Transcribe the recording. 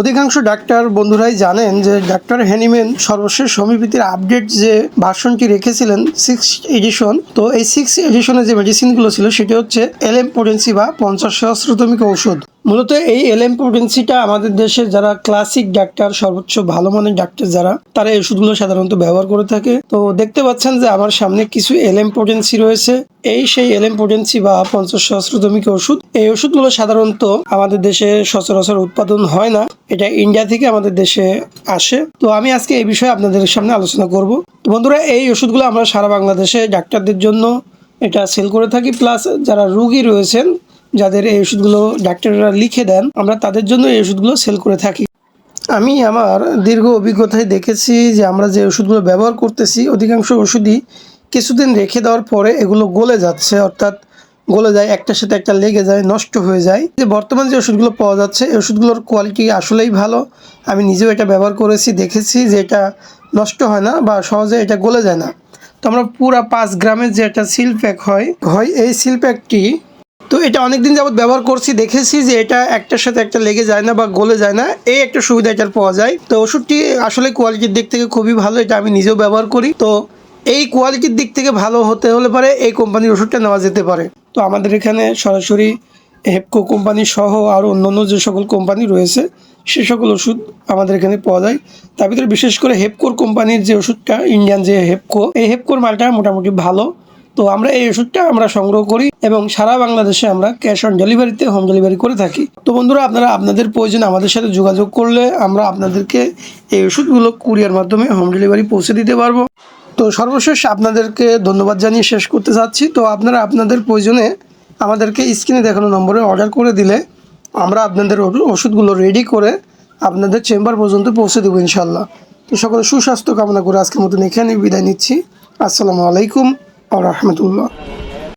অধিকাংশ ডাক্তার বন্ধুরাই জানেন যে ডাক্তার হ্যানিম্যান সর্বশেষ হোমিওপ্যাথির আপডেট যে ভার্সনটি রেখেছিলেন সিক্স এডিশন তো এই সিক্স এডিশনে যে মেডিসিনগুলো ছিল, সেটি হচ্ছে এলএম পোটেন্সি বা পঞ্চাশ সহস্রতমিক ঔষধ। মূলত এই এলএম পোটেন্সিটা আমাদের দেশের যারা ক্লাসিক ডাক্তার সর্বোচ্চ ভালো মানের ডাক্তার যারা, তারা এই ওষুধগুলো সাধারণত ব্যবহার করে থাকে। তো দেখতে পাচ্ছেন যে আমার সামনে কিছু এলএম পোটেন্সি রয়েছে। এই সেই এলএম পোটেন্সি বা পঞ্চাশ সহস্রতমিক ওষুধ, এই ওষুধগুলো সাধারণত আমাদের দেশে সচরাচর উৎপাদন হয় না। এটা ইন্ডিয়া থেকে আমাদের দেশে আসে। তো আমি আজকে এই বিষয়ে আপনাদের সামনে আলোচনা করব। তো বন্ধুরা, এই ওষুধগুলো আমরা সারা বাংলাদেশে ডাক্তারদের জন্য এটা সেল করে থাকি। প্লাস যারা রুগী রয়েছেন যাদের এই ওষুধগুলো ডাক্তাররা লিখে দেন, আমরা তাদের জন্য এই ওষুধগুলো সেল করে থাকি। আমি আমার দীর্ঘ অভিজ্ঞতায় দেখেছি যে আমরা যে ওষুধগুলো ব্যবহার করতেছি, অধিকাংশ ওষুধই কিছুদিন রেখে দেওয়ার পরে এগুলো গলে যাচ্ছে, অর্থাৎ গলে যায়, একটার সাথে একটা লেগে যায়, নষ্ট হয়ে যায়। যে বর্তমান যে ওষুধগুলো পাওয়া যাচ্ছে, এই ওষুধগুলোর কোয়ালিটি আসলেই ভালো। আমি নিজেও এটা ব্যবহার করেছি, দেখেছি যে এটা নষ্ট হয় না বা সহজে এটা গলে যায় না। তো আমরা পুরা পাঁচ গ্রামের যে একটা সিল প্যাক হয় হয় এই সিল প্যাকটি তো এটা অনেকদিন যাবত ব্যবহার করছি, দেখেছি যে এটা একটার সাথে একটা লেগে যায় না বা গলে যায় না। এই একটা সুবিধা এটার পাওয়া যায়। তো ওষুধটি আসলে কোয়ালিটির দিক থেকে খুবই ভালো, এটা আমি নিজেও ব্যবহার করি। তো এই কোয়ালিটির দিক থেকে ভালো হতে হলে পারে এই কোম্পানির ওষুধটা নেওয়া যেতে পারে। তো আমাদের এখানে সরাসরি হেপকো কোম্পানি সহ আরও অন্যান্য যে সকল কোম্পানি রয়েছে, সে সকল ওষুধ আমাদের এখানে পাওয়া যায়। তার ভিতরে বিশেষ করে হেপকোর কোম্পানির যে ওষুধটা ইন্ডিয়ান যে হেপকো এই হেপকোর মালটা মোটামুটি ভালো। তো আমরা এই ওষুধটা আমরা সংগ্রহ করি এবং সারা বাংলাদেশে আমরা ক্যাশ অন ডেলিভারিতে, হোম ডেলিভারি করে থাকি। তো বন্ধুরা, আপনারা আপনাদের প্রয়োজন আমাদের সাথে যোগাযোগ করলে আমরা আপনাদেরকে এই ওষুধগুলো কুরিয়ার মাধ্যমে হোম ডেলিভারি পৌঁছে দিতে পারব। তো সর্বশেষ আপনাদেরকে ধন্যবাদ জানিয়ে শেষ করতে চাচ্ছি। তো আপনারা আপনাদের প্রয়োজনে আমাদেরকে স্ক্রিনে দেখানো নম্বরে অর্ডার করে দিলে আমরা আপনাদের ওষু- ওষুধগুলো রেডি করে আপনাদের চেম্বার পর্যন্ত পৌঁছে দেবো ইনশাল্লাহ তো সকলে সুস্বাস্থ্য কামনা করে আজকের মতন এখানে বিদায় নিচ্ছি। আসসালামু আলাইকুম। ورحمة الله.